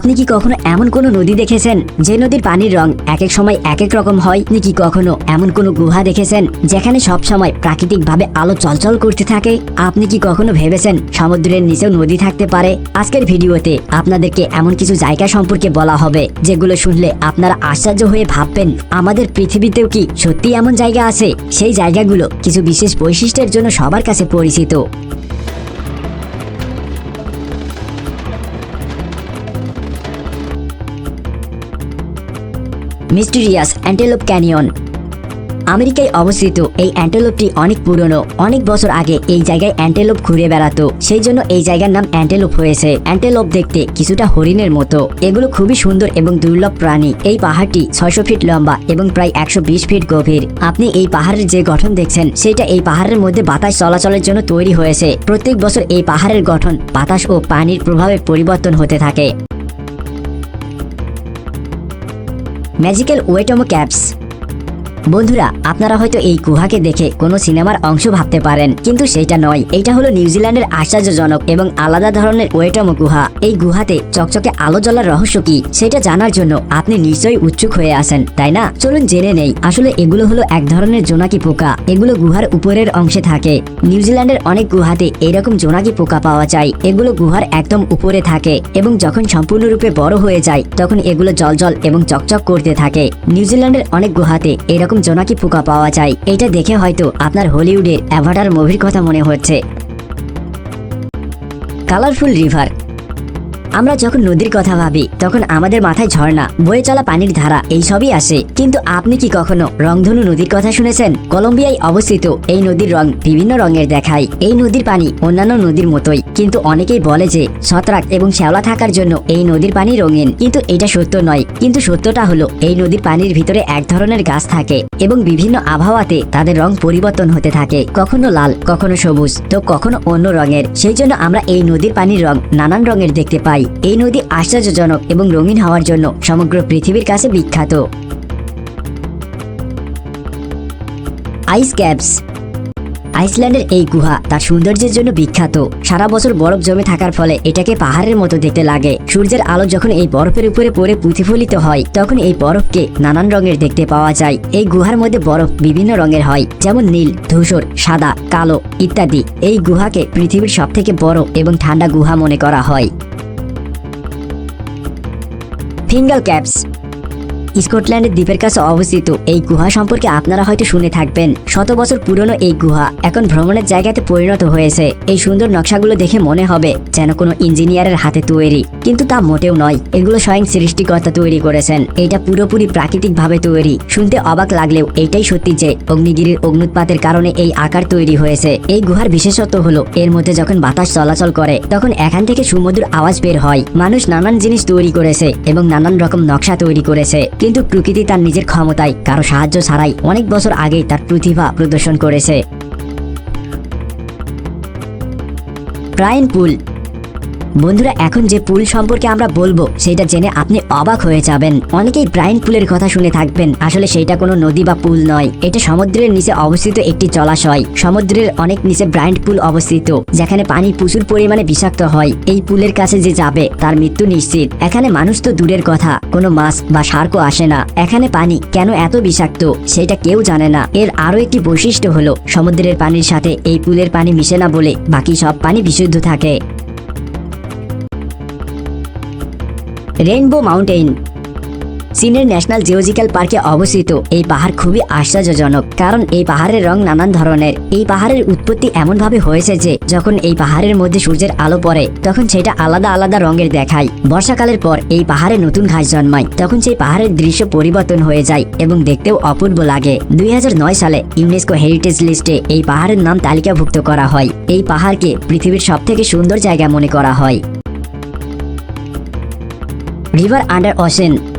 আপনি কি কখনো এমন কোনো নদী দেখেছেন যে নদীর পানির রং এক এক সময় এক এক রকম হয়? আপনি কি কখনো এমন কোনো গুহা দেখেছেন যেখানে সব সময় প্রাকৃতিকভাবে আলো চলচল করতে থাকে? আপনি কি কখনো ভেবেছেন সমুদ্রের নিচেও নদী থাকতে পারে? আজকের ভিডিওতে আপনাদেরকে এমন কিছু জায়গা সম্পর্কে বলা হবে, যেগুলো শুনলে আপনারা আশ্চর্য হয়ে ভাববেন, আমাদের পৃথিবীতেও কি সত্যি এমন জায়গা আছে? সেই জায়গাগুলো কিছু বিশেষ বৈশিষ্ট্যের জন্য সবার কাছে পরিচিত। Mysterious antelope canyon. আমেরিকায় অবস্থিত এই অ্যান্টেলোপটি অনেক পুরনো, অনেক বছর আগে এই জায়গায় অ্যান্টেলোপ ঘুরে বেড়াতো। সেই জন্য এই জায়গার নাম অ্যান্টেলোপ হয়েছে। অ্যান্টেলোপ দেখতে কিছুটা হরিণের মতো। এগুলো খুবই সুন্দর এবং দুর্লভ প্রাণী। এই পাহাড়টি ছয়শো ফিট লম্বা এবং প্রায় একশো বিশ ফিট গভীর। আপনি এই পাহাড়ের যে গঠন দেখছেন, সেটা এই পাহাড়ের মধ্যে বাতাস চলাচলের জন্য তৈরি হয়েছে। প্রত্যেক বছর এই পাহাড়ের গঠন বাতাস ও পানির প্রভাবে পরিবর্তন হতে থাকে। ম্যাজিক্যাল ওয়েটমো ক্যাপস বন্ধুরা, আপনারা হয়তো এই গুহাকে দেখে কোনো সিনেমার অংশ ভাবতে পারেন, কিন্তু সেটা নয়। এটা হলো নিউজিল্যান্ডের আশ্চর্যজনক এবং আলাদা ধরনের ওয়েটমো গুহা। এই গুহাতে চকচকে আলো জ্বলার রহস্য কি, সেটা জানার জন্য আপনি নিশ্চয়ই উৎসুক হয়ে আছেন, তাই না? চলুন জেনে নেই, আসলে এগুলো হলো এক ধরনের জোনাকি পোকা। এগুলো গুহার উপরের অংশে থাকে। নিউজিল্যান্ডের অনেক গুহাতে এরকম জোনাকি পোকা পাওয়া যায়। এগুলো গুহার একদম উপরে থাকে এবং যখন সম্পূর্ণরূপে বড় হয়ে যায়, তখন এগুলো জলজল এবং চকচক করতে থাকে। নিউজিল্যান্ডের অনেক গুহাতে এরকম জোনাকি পোকা পাওয়া যায় এটা দেখে হয়তো আপনার হলিউডের অ্যাভাটার মুভির কথা মনে হচ্ছে। Colourful river. আমরা যখন নদীর কথা ভাবি, তখন আমাদের মাথায় ঝর্ণা, বয়ে চলা পানির ধারা, এই সবই আসে। কিন্তু আপনি কি কখনো রংধনু নদীর কথা শুনেছেন? কলম্বিয়ায় অবস্থিত এই নদীর রং বিভিন্ন রঙের দেখায়। এই নদীর পানি অন্যান্য নদীর মতোই। কিন্তু অনেকেই বলে যে, ছত্রাক এবং শ্যাওলা থাকার জন্য এই নদীর পানি রঙিন। কিন্তু এটা সত্য নয়। কিন্তু সত্যটা হলো, এই নদীর পানির ভিতরে এক ধরনের গাছ থাকে এবং বিভিন্ন আবহাওয়াতে তাদের রং পরিবর্তন হতে থাকে। কখনো লাল, কখনো সবুজ, তো কখনো অন্য রঙের। সেই জন্য আমরা এই নদীর পানির রং নানান রঙের দেখতে পাই। এই নদী আশ্চর্যজনক এবং রঙিন হওয়ার জন্য সমগ্র পৃথিবীর কাছে বিখ্যাত। আইস ক্যাপস আইসল্যান্ডের এই গুহা তার সৌন্দর্যের জন্য বিখ্যাত। সারা বছর বরফ জমে থাকার ফলে এটাকে পাহাড়ের মতো দেখতে লাগে। সূর্যের আলো যখন এই বরফের উপরে পড়ে প্রতিফলিত হয়, তখন এই বরফকে নানান রঙের দেখতে পাওয়া যায়। এই গুহার মধ্যে বরফ বিভিন্ন রঙের হয়, যেমন নীল, ধূসর, সাদা, কালো ইত্যাদি। এই গুহাকে পৃথিবীর সবথেকে বড় এবং ঠান্ডা গুহা মনে করা হয়। ফিঙ্গাল ক্যাপস স্কটল্যান্ডের দ্বীপের কাছে অবস্থিত। এই গুহা সম্পর্কে আপনারা হয়তো শুনে থাকবেন। শত বছর পুরনো এই গুহা এখন ভ্রমণের জায়গাতে পরিণত হয়েছে। এই সুন্দর নকশাগুলো দেখে মনে হবে যেন কোনো ইঞ্জিনিয়ারের হাতে তৈরি। কিন্তু তা মোটেও নয়। এগুলো স্বয়ং সৃষ্টিকর্তা তৈরি করেছেন। এটা পুরোপুরি প্রাকৃতিকভাবে তৈরি। শুনতে অবাক লাগলেও এটাই সত্যি যে অগ্নিগিরির অগ্নুৎপাতের কারণে এই আকার তৈরি হয়েছে। এই গুহার বিশেষত্ব হলো, এর মধ্যে যখন বাতাস চলাচল করে, তখন এখান থেকে সুমধুর আওয়াজ বের হয়। মানুষ নানান জিনিস তৈরি করেছে এবং নানান রকম নকশা তৈরি করেছে। কিন্তু প্রকৃতি তার নিজের ক্ষমতায়, কারও সাহায্য ছাড়াই অনেক বছর আগেই তার প্রতিভা প্রদর্শন করেছে। ব্রায়ন পুল বন্ধুরা, এখন যে পুল সম্পর্কে আমরা বলব, সেটা জেনে আপনি অবাক হয়ে যাবেন। অনেকেই ব্রাইন পুলের কথা শুনে থাকবেন। আসলে সেটা কোনো নদী বা পুল নয়। এটা সমুদ্রের নিচে অবস্থিত একটি জলাশয়। সমুদ্রের অনেক নিচে ব্রাইন পুল অবস্থিত, যেখানে পানি প্রচুর পরিমাণে বিষাক্ত হয়। এই পুলের কাছে যে যাবে, তার মৃত্যু নিশ্চিত। এখানে মানুষ তো দূরের কথা, কোনো মাছ বা সার্কও আসে না। এখানে পানি কেন এত বিষাক্ত, সেটা কেউ জানে না। এর আরও একটি বৈশিষ্ট্য হলো, সমুদ্রের পানির সাথে এই পুলের পানি মিশে না বলে বাকি সব পানি বিশুদ্ধ থাকে। রেইনবো মাউন্টেন চীনের ন্যাশনাল জিওলজিক্যাল পার্কে অবস্থিত। এই পাহাড় খুবই আশ্চর্যজনক, কারণ এই পাহাড়ের রং নানান ধরনের। এই পাহাড়ের উৎপত্তি এমনভাবে হয়েছে যে, যখন এই পাহাড়ের মধ্যে সূর্যের আলো পড়ে, তখন সেটা আলাদা আলাদা রঙের দেখায়। বর্ষাকালের পর এই পাহাড়ে নতুন ঘাস জন্মায়, তখন সেই পাহাড়ের দৃশ্য পরিবর্তন হয়ে যায় এবং দেখতেও অপূর্ব লাগে। দুই হাজার নয় সালে ইউনেস্কো হেরিটেজ লিস্টে এই পাহাড়ের নাম তালিকাভুক্ত করা হয়। এই পাহাড়কে পৃথিবীর সবথেকে সুন্দর জায়গা মনে করা হয়। River under ocean.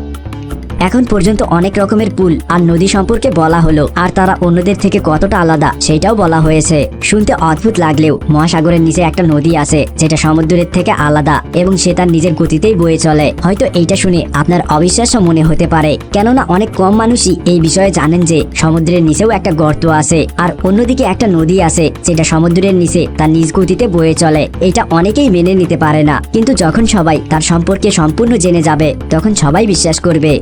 এখন পর্যন্ত অনেক রকমের পুল আর নদী সম্পর্কে বলা হলো, আর তারা অন্যদের থেকে কতটা আলাদা সেটাও বলা হয়েছে। শুনতে অদ্ভুত লাগলেও মহাসাগরের নিচে একটা নদী আছে, যেটা সমুদ্রের থেকে আলাদা, এবং সে তার নিজের গতিতেই বয়ে চলে। হয়তো এইটা শুনে আপনার অবিশ্বাস্য মনে হতে পারে, কেননা অনেক কম মানুষই এই বিষয়ে জানেন যে সমুদ্রের নিচেও একটা গর্ত আছে, আর অন্যদিকে একটা নদী আছে, যেটা সমুদ্রের নিচে তার নিজ গতিতে বয়ে চলে। এটা অনেকেই মেনে নিতে পারে না, কিন্তু যখন সবাই তার সম্পর্কে সম্পূর্ণ জেনে যাবে, তখন সবাই বিশ্বাস করবে।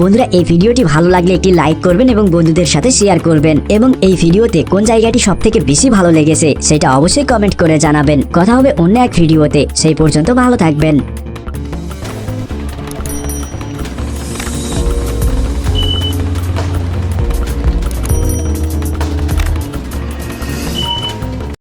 বন্ধুরা, এই ভিডিওটি ভালো লাগলে একটি লাইক করবেন এবং বন্ধুদের সাথে শেয়ার করবেন। এবং এই ভিডিওতে কোন জায়গাটি সব থেকে বেশি ভালো লেগেছে, সেটা অবশ্যই কমেন্ট করে জানাবেন। কথা হবে অন্য এক ভিডিওতে। সেই পর্যন্ত ভালো থাকবেন।